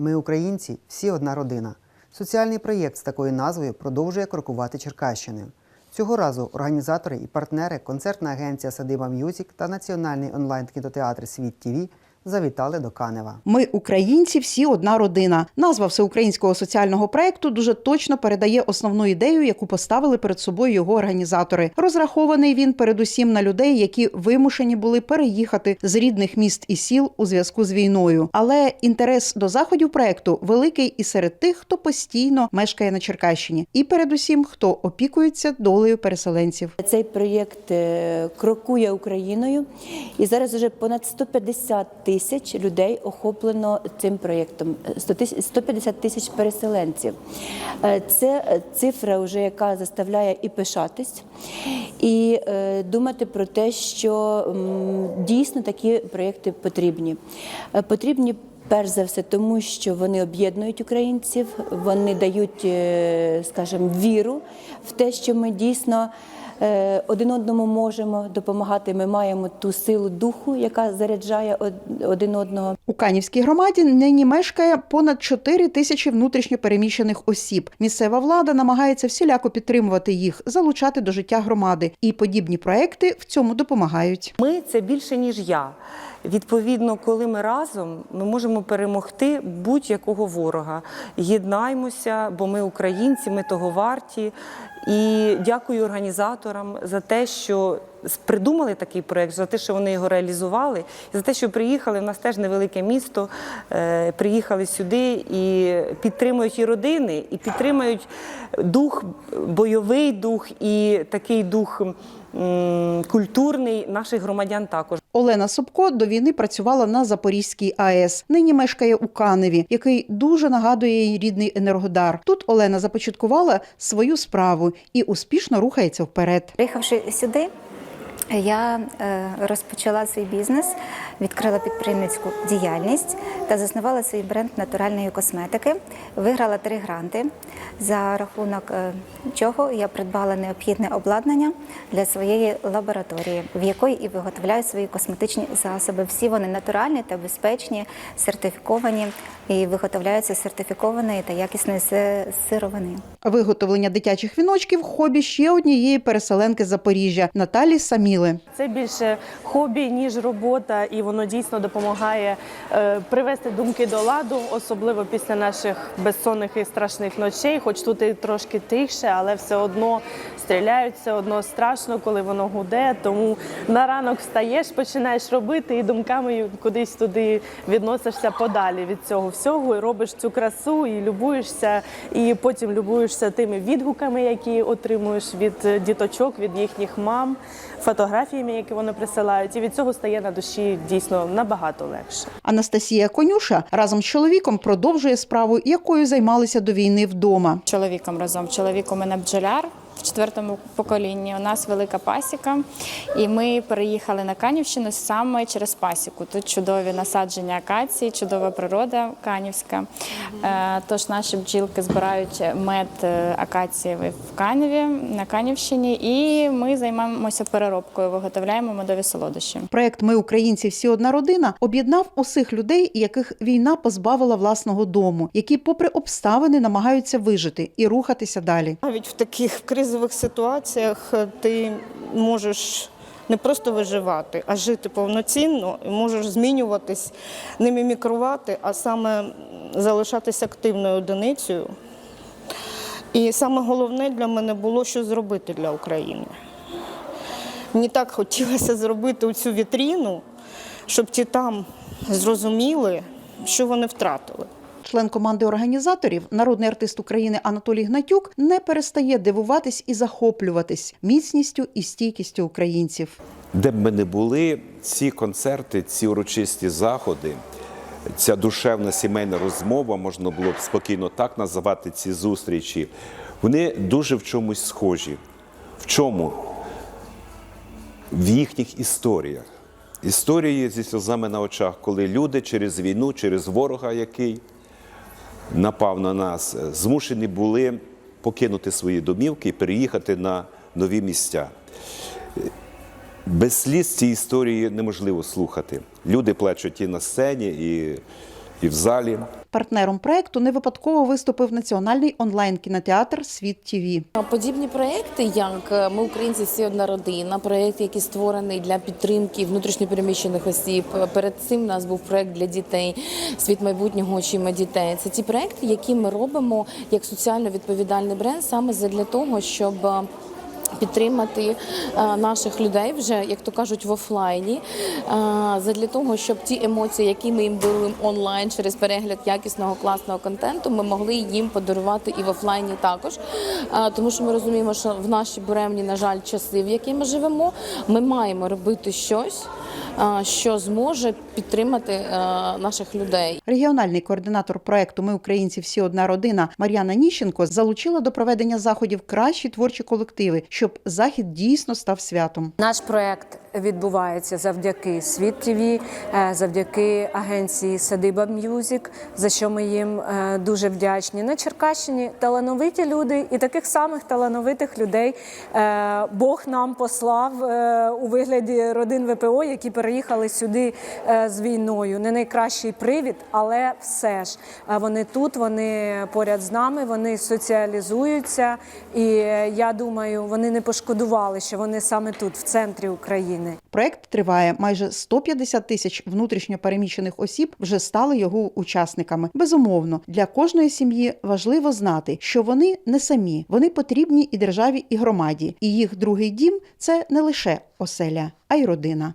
Ми, українці, всі одна родина. Соціальний проєкт з такою назвою продовжує крокувати Черкащиною. Цього разу організатори і партнери, концертна агенція Садиба М'юзік та національний онлайн-кінотеатр Світ ТІВІ завітали до Канева. Ми, українці, всі одна родина. Назва всеукраїнського соціального проекту дуже точно передає основну ідею, яку поставили перед собою його організатори. Розрахований він передусім на людей, які вимушені були переїхати з рідних міст і сіл у зв'язку з війною. Але інтерес до заходів проекту великий і серед тих, хто постійно мешкає на Черкащині, і передусім хто опікується долею переселенців. Цей проєкт е, крокує Україною, і зараз вже понад 150 тисяч людей охоплено цим проєктом. 150 тисяч переселенців. Е, Це цифра, вже яка заставляє і пишатись, і е, думати про те, що дійсно такі проєкти потрібні. Е, Потрібні Перш за все, тому що вони об'єднують українців, вони дають, е, скажімо, віру в те, що ми дійсно е, один одному можемо допомагати. Ми маємо ту силу духу, яка заряджає один одного. У Канівській громаді нині мешкає понад 4 тисячі внутрішньо переміщених осіб. Місцева влада намагається всіляко підтримувати їх, залучати до життя громади, і подібні проекти в цьому допомагають. Ми це більше ніж я. Відповідно, коли ми разом, ми можемо перемогти будь-якого ворога. Єднаймося, бо ми українці, ми того варті. І дякую організаторам за те, що придумали такий проект, за те, що вони його реалізували, і за те, що приїхали. У нас теж невелике місто. е, Приїхали сюди і підтримують і родини, і підтримують дух, бойовий дух і такий дух культурний наших громадян також. Олена Собко до війни працювала на Запорізькій АЕС. Нині мешкає у Каневі, який дуже нагадує її рідний енергодар. Тут Олена започаткувала свою справу і успішно рухається вперед. Приїхавши сюди, я е, розпочала свій бізнес, відкрила підприємницьку діяльність та заснувала свій бренд натуральної косметики. Виграла три гранти, за рахунок е, чого я придбала необхідне обладнання для своєї лабораторії, в якої і виготовляю свої косметичні засоби. Всі вони натуральні та безпечні, сертифіковані і виготовляються сертифікованої та якісної си- сировини. Виготовлення дитячих віночків хобі ще однієї переселенки з Запоріжжя Наталі Саміли. Це більше хобі, ніж робота, і воно дійсно допомагає е, привести думки до ладу, особливо після наших безсонних і страшних ночей. Хоч тут і трошки тихше, але все одно стріляють, все одно страшно, коли воно гуде. Тому на ранок встаєш, починаєш робити, і думками кудись туди відносишся подалі від цього всього, і робиш цю красу, і любуєшся, і потім любуєшся тими відгуками, які отримуєш від діточок, від їхніх мам, фотографіями, які вони присилають. І від цього стає на душі дійсно набагато легше. Анастасія Конюша разом з чоловіком продовжує справу, якою займалися до війни вдома. Чоловіком разом. Чоловік у мене бджоляр в четвертому поколінні. У нас велика пасіка, і ми переїхали на Канівщину саме через пасіку. Тут чудові насадження акації, чудова природа канівська. Е, Тож наші бджілки збирають мед е, акацієвий в Каніві на Канівщині, і ми займаємося переробкою, виготовляємо медові солодощі. Проект Ми українці всі одна родина об'єднав усіх людей, яких війна позбавила власного дому, які, попри обставини, намагаються вижити і рухатися далі. Навіть в таких кризових ситуаціях е, ти можеш не просто виживати, а жити повноцінно і можеш змінюватись, не мімікрувати, а саме залишатись активною одиницею. І саме головне для мене було, що зробити для України. Мені так хотілося зробити цю вітріну, щоб ті там зрозуміли, що вони втратили. Член команди організаторів, народний артист України Анатолій Гнатюк, не перестає дивуватись і захоплюватись міцністю і стійкістю українців. Де б ми не були, ці концерти, ці урочисті заходи, ця душевна сімейна розмова, можна було б спокійно так називати ці зустрічі, вони дуже в чомусь схожі. В чому? В їхніх історіях. Історії зі сльозами на очах, коли люди через війну, через ворога, який напав на нас, змушені були покинути свої домівки і переїхати на нові місця. Без сліз ці історії неможливо слухати. Люди плачуть і на сцені, і і в залі. Партнером проекту не випадково виступив національний онлайн кінотеатр Світ ТІВІ. Подібні проекти, як е, ми українці всі одна родина, проект, який створений для підтримки внутрішньопереміщених осіб. Перед цим у нас був проект для дітей світ майбутнього очима дітей. Це ті проекти, які ми робимо як соціально відповідальний бренд, саме для того, щоб. Підтримати е, наших людей вже, як то кажуть, в офлайні, е, для того, щоб ті емоції, які ми їм даруємо онлайн через перегляд якісного класного контенту, ми могли їм подарувати і в офлайні також. Е, Тому що ми розуміємо, що в наші буремні, на жаль, часи, в які ми живемо, ми маємо робити щось, що зможе підтримати е, наших людей. Регіональний координатор проекту Ми українці всі одна родина Мар'яна Ніщенко залучила до проведення заходів кращі творчі колективи, щоб захід дійсно став святом. Наш проект відбувається завдяки Світ ТВ, завдяки агенції Садиба М'юзік, за що ми їм е, дуже вдячні. На Черкащині талановиті люди і таких самих талановитих людей е, Бог нам послав е, у вигляді родин ВПО, які переїхали сюди е, з війною. Не найкращий привід, але все ж е, вони тут, вони поряд з нами, вони соціалізуються, і е, я думаю, вони не пошкодували, що вони саме тут, в центрі України. Проект триває майже 150 тисяч внутрішньо переміщених осіб вже стали його учасниками. Безумовно, для кожної сім'ї важливо знати, що вони не самі, вони потрібні і державі, і громаді. І їх другий дім це не лише оселя, а й родина.